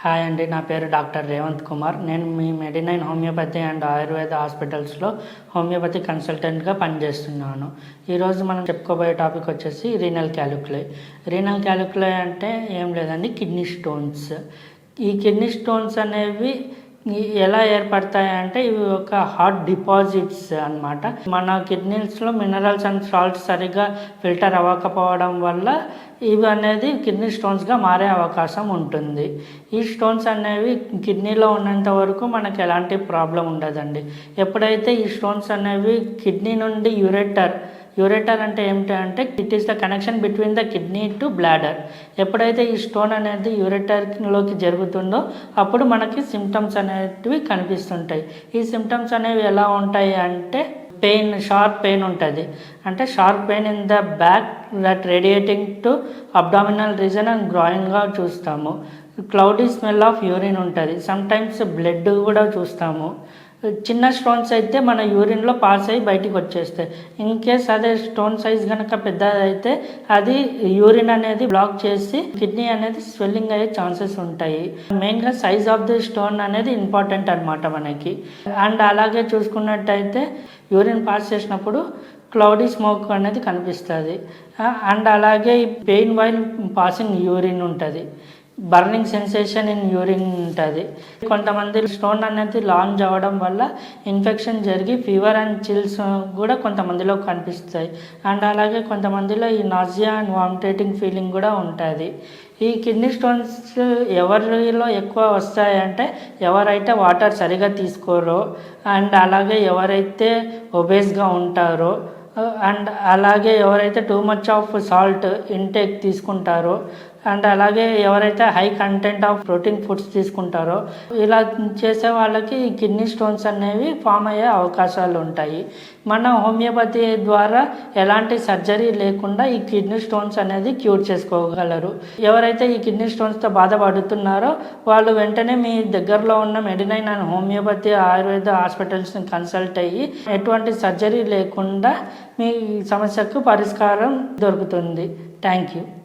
Hi అండి నా పేరు డాక్టర్ రేవంత్ కుమార్. నేను మీ మెడినైన్ హోమియోపతి అండ్ ఆయుర్వేద హాస్పిటల్స్లో హోమియోపతి కన్సల్టెంట్గా పనిచేస్తున్నాను. ఈరోజు మనం చెప్పుకోబోయే టాపిక్ వచ్చేసి రీనల్ క్యాలిక్యులై. రీనల్ క్యాలిక్యులై అంటే ఏం లేదండి కిడ్నీ స్టోన్స్. ఈ కిడ్నీ స్టోన్స్ అనేవి ఎలా ఏర్పడతాయి అంటే ఇవి ఒక హాట్ డిపాజిట్స్ అన్నమాట. మన కిడ్నీస్లో మినరల్స్ అండ్ సాల్ట్స్ సరిగ్గా ఫిల్టర్ అవ్వకపోవడం వల్ల ఇవి అనేది కిడ్నీ స్టోన్స్గా మారే అవకాశం ఉంటుంది. ఈ స్టోన్స్ అనేవి కిడ్నీలో ఉన్నంత వరకు మనకు ఎలాంటి ప్రాబ్లం ఉండదండి. ఎప్పుడైతే ఈ స్టోన్స్ అనేవి కిడ్నీ నుండి యురేటర్ యూరేటర్ అంటే ఏమిటి అంటే it is the connection between the kidney to bladder ఎప్పుడైతే ఈ స్టోన్ అనేది యూరేటర్లోకి జరుగుతుందో అప్పుడు మనకి సిమ్టమ్స్ అనేటివి కనిపిస్తుంటాయి. ఈ సిమ్టమ్స్ అనేవి ఎలా ఉంటాయి అంటే పెయిన్ షార్ప్ పెయిన్ ఉంటుంది. అంటే sharp pain in the back that radiating to abdominal region and గ్రాయింగ్గా చూస్తాము. క్లౌడీ స్మెల్ ఆఫ్ యూరిన్ ఉంటుంది. సమ్టైమ్స్ బ్లడ్ కూడా చూస్తాము. చిన్న స్టోన్స్ అయితే మన యూరిన్లో పాస్ అయ్యి బయటికి వచ్చేస్తాయి. ఇన్ కేస్ అదే స్టోన్ సైజ్ కనుక పెద్దది అయితే అది యూరిన్ అనేది బ్లాక్ చేసి కిడ్నీ అనేది స్వెల్లింగ్ అయ్యే ఛాన్సెస్ ఉంటాయి. మెయిన్గా సైజ్ ఆఫ్ ది స్టోన్ అనేది ఇంపార్టెంట్ అనమాట మనకి. అండ్ అలాగే చూసుకున్నట్టయితే యూరిన్ పాస్ చేసినప్పుడు క్లౌడీ స్మోక్ అనేది కనిపిస్తుంది. అండ్ uh, అలాగే పెయిన్ వైల్ పాసింగ్ యూరిన్ ఉంటుంది. బర్నింగ్ సెన్సేషన్ ఇన్ యూరిన్ ఉంటుంది. కొంతమంది స్టోన్ అనేది లాంజ్ అవ్వడం వల్ల ఇన్ఫెక్షన్ జరిగి ఫీవర్ అండ్ చిల్స్ కూడా కొంతమందిలో కనిపిస్తాయి. అండ్ అలాగే కొంతమందిలో ఈ నాజియా అండ్ వామిటేటింగ్ ఫీలింగ్ కూడా ఉంటుంది. ఈ కిడ్నీ స్టోన్స్ ఎవరిలో ఎక్కువ వస్తాయంటే ఎవరైతే వాటర్ సరిగా తీసుకోరో అండ్ అలాగే ఎవరైతే ఒబేస్గా ఉంటారో అండ్ అలాగే ఎవరైతే too much of salt intake తీసుకుంటారో అండ్ అలాగే ఎవరైతే high content of protein foods తీసుకుంటారో ఇలా చేసే వాళ్ళకి ఈ కిడ్నీ స్టోన్స్ అనేవి ఫామ్ అయ్యే అవకాశాలు ఉంటాయి. మన హోమియోపతి ద్వారా ఎలాంటి సర్జరీ లేకుండా ఈ కిడ్నీ స్టోన్స్ అనేది క్యూర్ చేసుకోగలరు. ఎవరైతే ఈ కిడ్నీ స్టోన్స్తో బాధపడుతున్నారో వాళ్ళు వెంటనే మీ దగ్గరలో ఉన్న మెడినైన్ అండ్ హోమియోపతి ఆయుర్వేద హాస్పిటల్స్ని కన్సల్ట్ అయ్యి ఎటువంటి సర్జరీ లేకుండా మీ సమస్యకు పరిష్కారం దొరుకుతుంది. Thank you.